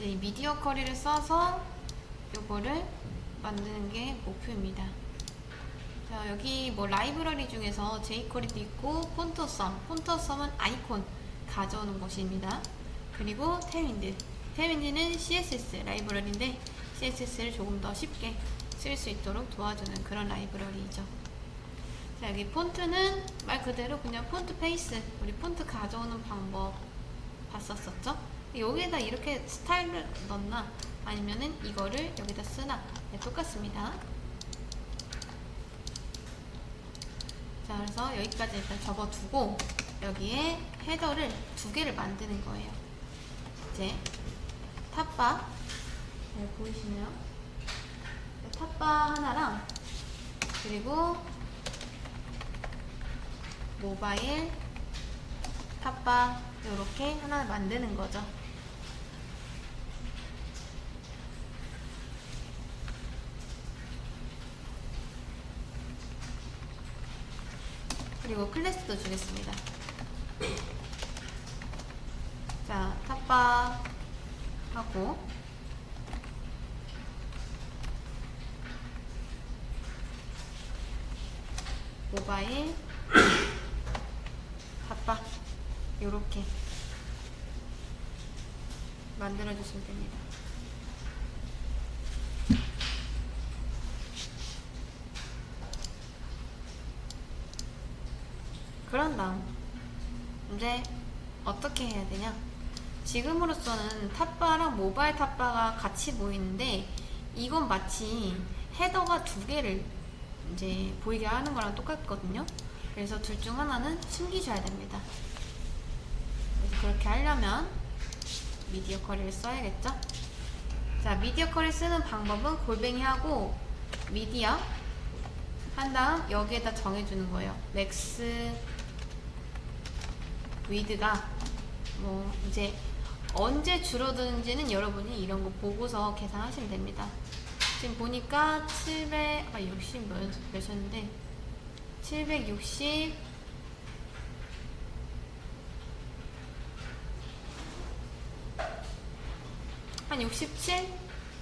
이 미디어 커리를 써서 요거를 만드는 게 목표입니다. 자, 여기 뭐 라이브러리 중에서 jQuery도 있고 폰토썸, 폰토썸은 아이콘 가져오는 곳입니다. 그리고 테윈드, 테윈드는 CSS 라이브러리인데 CSS를 조금 더 쉽게 쓸 수 있도록 도와주는 그런 라이브러리이죠. 자, 여기 폰트는 말 그대로 그냥 폰트 페이스, 우리 폰트 가져오는 방법 봤었었죠? 여기에다 이렇게 스타일을 넣나 아니면은 이거를 여기다 쓰나 네, 똑같습니다. 자, 그래서 여기까지 일단 접어두고 여기에 헤더를 두 개를 만드는 거예요. 이제 탑바 네, 보이시나요? 네, 탑바 하나랑 그리고 모바일 탑바 이렇게 하나 만드는 거죠. 그리고 클래스도 주겠습니다. 자, 탑바 하고 모바일 탑바 요렇게 만들어 주시면 됩니다. 그런 다음 이제 어떻게 해야 되냐? 지금으로서는 탑바랑 모바일 탑바가 같이 보이는데 이건 마치 헤더가 두 개를 이제 보이게 하는 거랑 똑같거든요. 그래서 둘 중 하나는 숨기셔야 됩니다. 그렇게 하려면 미디어 커리를 써야겠죠? 자, 미디어 커리 쓰는 방법은 골뱅이 하고 미디어 한 다음 여기에다 정해주는 거예요. 맥스 위드가 뭐 이제 언제 줄어드는지는 여러분이 이런 거 보고서 계산하시면 됩니다. 지금 보니까 700, 아, 60 몇, 몇이었는데 760한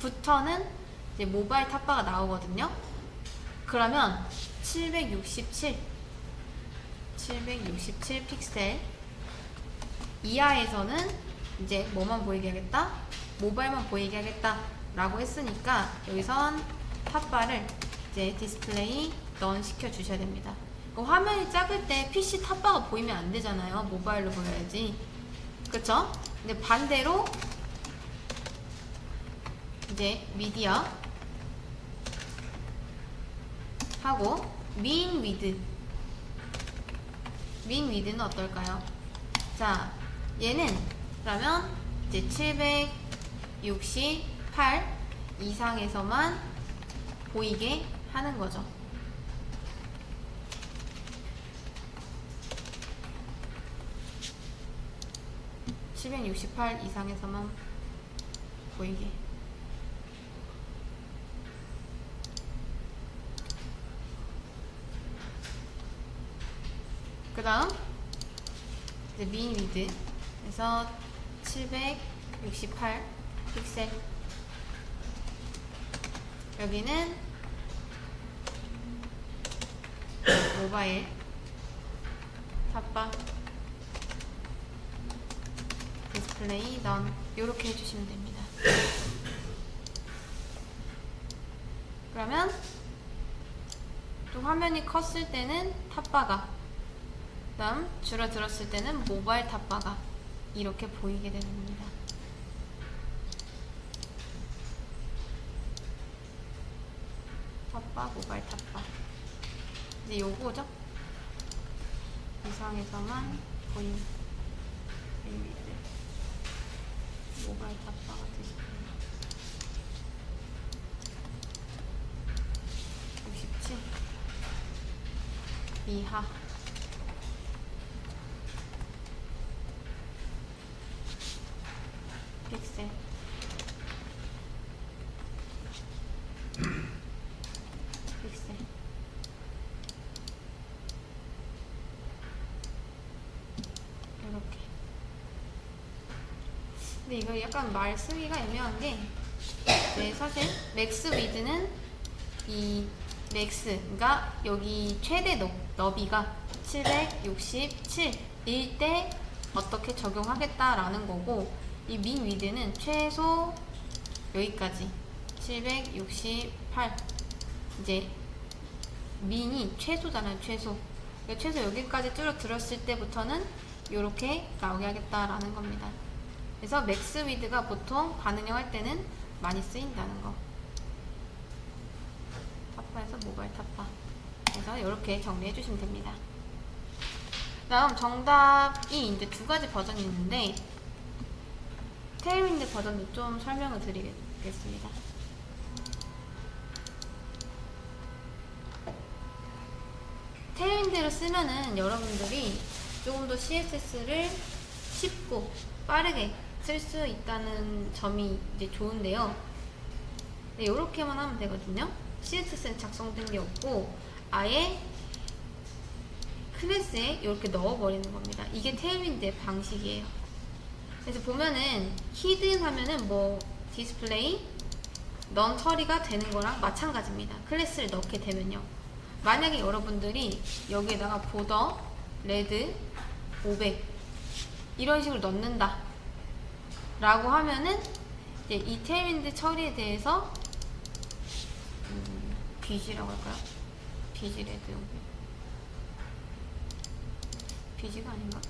67부터는 이제 모바일 탑바가 나오거든요. 그러면 767 767 픽셀 이하에서는 이제 뭐만 보이게 하겠다? 모바일만 보이게 하겠다 라고 했으니까 여기선 탑바를 이제 디스플레이 넌 시켜 주셔야 됩니다. 그 화면이 작을 때 PC 탑바가 보이면 안 되잖아요. 모바일로 보여야지. 그쵸? 근데 반대로 이제 미디어 하고 민 위드 민 위드는 어떨까요? 자 얘는 그러면 이제 768 이상에서만 보이게 하는 거죠. (768) 이상에서만 보이게 그 다음 이제 민 위드 그래서 768 픽셀. 여기는 모바일. 탑바 디스플레이 넌 이렇게 해주시면 됩니다. 그러면 또 화면이 컸을 때는 탑바가 다음 줄어들었을 때는 모바일 탑바가 이렇게 보이게 됩니다. 탑바, 모바일 탑바. 이제 요거죠? 이상에서만 보이는 이미지. 모바일 탑바가 디스플레이. 67 이하 픽셀 픽셀 이렇게. 근데 이거 약간 말 쓰기가 애매한 게 네, 사실 맥스 위드는 이 맥스가 여기 최대 넓, 너비가 767일 때 어떻게 적용하겠다라는 거고 이 민 위드는 최소 여기까지. 768 이제 민이 최소잖아요 최소. 그러니까 최소 여기까지 줄어들었을 때부터는 이렇게 나오게 하겠다라는 겁니다. 그래서 맥스 위드가 보통 반응형 할 때는 많이 쓰인다는 거. 타파에서 모바일 타파. 그래서 이렇게 정리해 주시면 됩니다. 다음 정답이 이제 두 가지 버전이 있는데 테일윈드 버전도 좀 설명을 드리겠습니다 테일윈드를 쓰면은 여러분들이 조금 더 CSS를 쉽고 빠르게 쓸 수 있다는 점이 이제 좋은데요. 네, 이렇게만 하면 되거든요. CSS는 작성된 게 없고 아예 클래스에 이렇게 넣어버리는 겁니다. 이게 테일윈드의 방식이에요. 그래서 보면은 히든 하면은 뭐 디스플레이 넌 처리가 되는 거랑 마찬가지입니다. 클래스를 넣게 되면요. 만약에 여러분들이 여기에다가 보더, 레드, 500 이런 식으로 넣는다 라고 하면은 이제 이 테일윈드 처리에 대해서 음, 비지라고 할까요? 비지 레드 500 비지가 아닌가?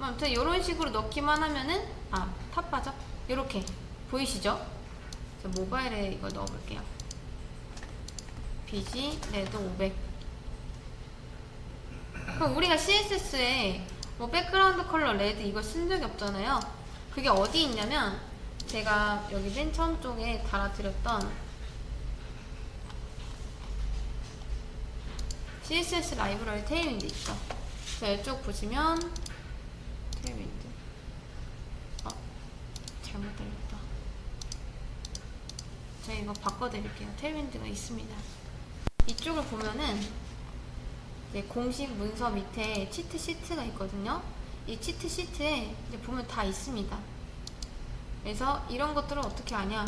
뭐 아무튼 이런 식으로 넣기만 하면은 아 탑바죠? 이렇게 보이시죠? 저 모바일에 이걸 넣어볼게요. 비지 레드 500 그럼 우리가 CSS에 뭐 백그라운드 컬러 레드 이거 쓴 적이 없잖아요. 그게 어디 있냐면 제가 여기 맨 처음 쪽에 달아드렸던 CSS 라이브러리 테일윈드 있죠. 자, 이쪽 보시면 테일윈드. 어, 잘못 달렸다. 제가 이거 바꿔드릴게요. 테일윈드가 있습니다. 이쪽을 보면은 공식 문서 밑에 치트 시트가 있거든요. 이 치트 시트에 보면 다 있습니다. 그래서 이런 것들을 어떻게 하냐?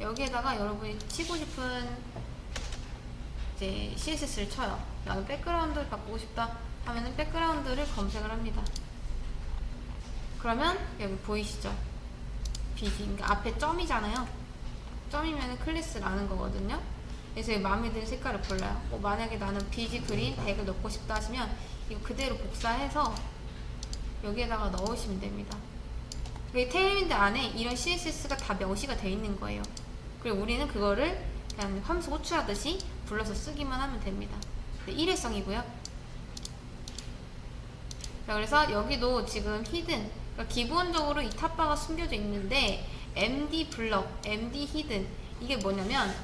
여기에다가 여러분이 치고 싶은 이제 CSS를 쳐요. 나는 백그라운드를 바꾸고 싶다 하면은 백그라운드를 검색을 합니다. 그러면 여기 보이시죠? 비지 그러니까 앞에 점이잖아요. 점이면 클래스라는 거거든요. 그래서 마음에 드는 색깔을 골라요. 뭐 만약에 나는 비지 그린 100을 넣고 싶다 하시면 이거 그대로 복사해서 여기에다가 넣으시면 됩니다. 이 테일윈드 안에 이런 CSS가 다 명시가 되어 있는 거예요. 그리고 우리는 그거를 그냥 함수 호출하듯이 불러서 쓰기만 하면 됩니다. 네, 일회성이고요. 자, 그래서 여기도 지금 히든 그러니까 기본적으로 이 탑바가 숨겨져 있는데 MD 블럭, MD 히든 이게 뭐냐면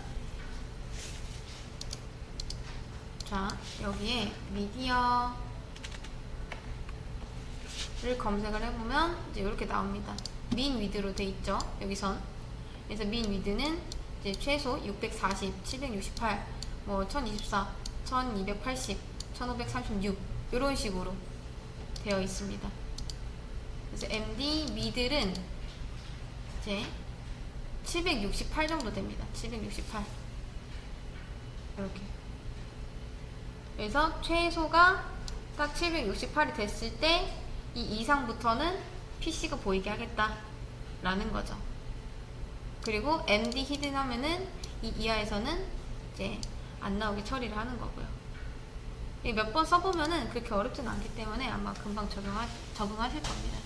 자 여기에 미디어를 검색을 해보면 이제 이렇게 나옵니다. 민 위드로 돼 있죠. 여기선 그래서 민 위드는 이제 최소 640, 768, 뭐 1024, 1280, 1536 이런 식으로 되어 있습니다. 그래서 MD 미들은 이제 768 정도 됩니다. 768 이렇게 그래서 최소가 딱 768이 됐을 때 이 이상부터는 PC가 보이게 하겠다라는 거죠. 그리고 MD 히든 하면은 이 이하에서는 이제 안 나오게 처리를 하는 거고요. 몇 번 써보면은 그렇게 어렵진 않기 때문에 아마 금방 적용하, 적응하실 겁니다.